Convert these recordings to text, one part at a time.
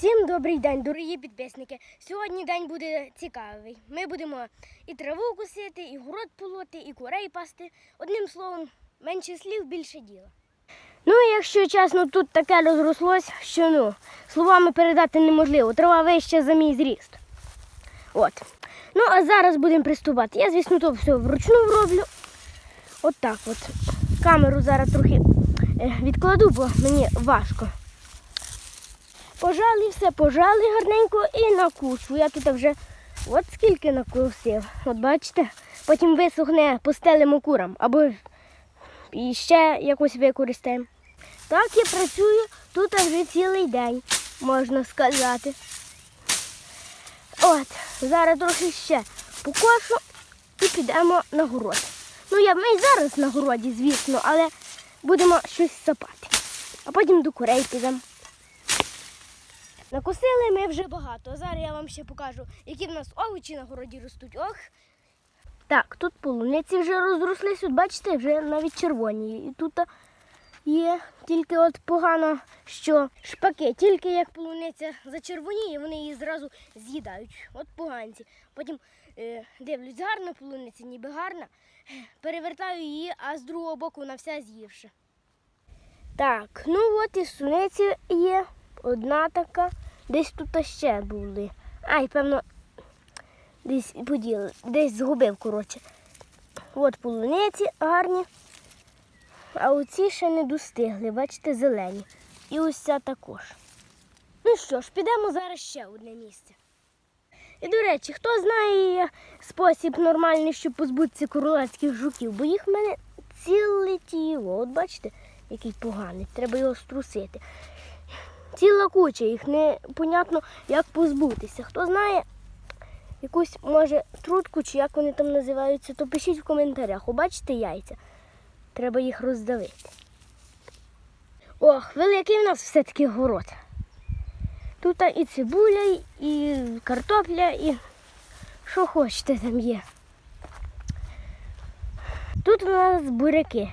Всім добрий день, дорогі підписники. Сьогодні день буде цікавий. Ми будемо і траву косити, і город полоти, і курей пасти. Одним словом, менше слів, більше діла. Ну, якщо чесно, тут таке розрослось, що ну, словами передати неможливо. Трава вища за мій зріст. От. Ну, а зараз будемо приступати. Я, звісно, то все вручну роблю. От так от. Камеру зараз трохи е, відкладу, бо мені важко. Пожали все, пожали гарненько і накушу. Я тут вже от скільки накусив. От бачите, потім висохне, постелимо курам або і ще якось використаємо. Так я працюю тут вже цілий день, можна сказати. От, зараз трохи ще покошу і підемо на город. Ну, я ми й зараз на городі, звісно, але будемо щось сапати. А потім до курей підемо. Накосили ми вже багато. Зараз я вам ще покажу, які в нас овочі на городі ростуть. Ох. Так, тут полуниці вже розрослись, от бачите, вже навіть червоні. І тут є тільки от погано, що шпаки, тільки як полуниця зачервоніє, вони її зразу з'їдають. От поганці. Потім е, дивлюсь, гарна полуниця, ніби гарна. Перевертаю її, а з другого боку вона вся з'ївша. Так, ну от і суниці є. Одна така. Десь тут ще були. Ай, певно, десь поділи, десь згубив, коротше. От полуниці гарні. А оці ще не достигли, бачите, зелені. І ось ця також. Ну що ж, підемо зараз ще одне місце. І до речі, хто знає спосіб нормальний, щоб позбутися королевських жуків, бо їх в мене ціле тіло. От бачите, який поганий, треба його струсити. Ціла куча, їх непонятно, як позбутися. Хто знає якусь, може, трутку чи як вони там називаються, то пишіть в коментарях. О, бачите яйця? Треба їх роздавити. Ох, великий в нас все-таки город. Тут і цибуля, і картопля, і що хочете там є. Тут у нас буряки.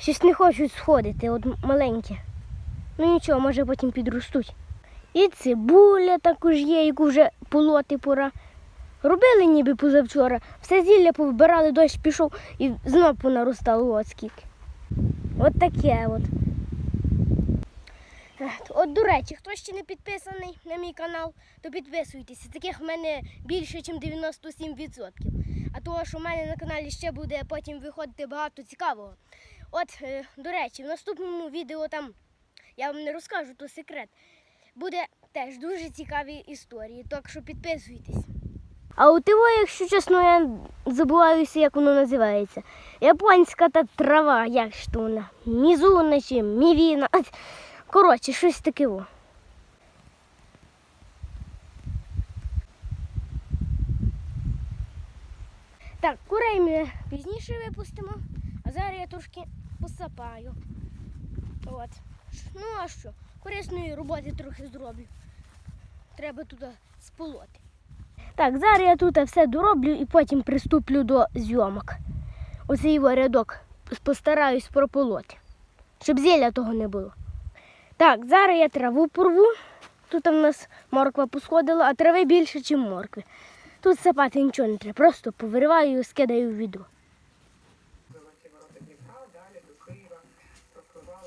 Щось не хочуть сходити, от маленькі. Ну нічого, може потім підростуть. І цибуля також є, яку вже полоти пора. Робили ніби позавчора. Все зілля повбирали, дощ пішов і знов понаростало от скільки. От таке от. От, до речі, хто ще не підписаний на мій канал, то підписуйтеся. Таких в мене більше, ніж 97%. А того, що в мене на каналі ще буде потім виходити багато цікавого. От, е, до речі, в наступному відео там я вам не розкажу, то секрет. Буде теж дуже цікаві історії, так що підписуйтесь. А у того, якщо чесно, я забуваюся, як воно називається. Японська та трава, як ж то вона? Мізуна чи мівіна. Коротше, щось таке. во. Так, курей ми пізніше випустимо, а зараз я трошки посапаю. От. Ну а що? Корисної роботи трохи зроблю. Треба туди сполоти. Так, зараз я тут все дороблю і потім приступлю до зйомок. Оцей його рядок постараюсь прополоти, щоб зілля того не було. Так, зараз я траву порву. Тут в нас морква посходила, а трави більше, ніж моркви. Тут сапати нічого не треба, просто повириваю і скидаю в відро. Києва пропливала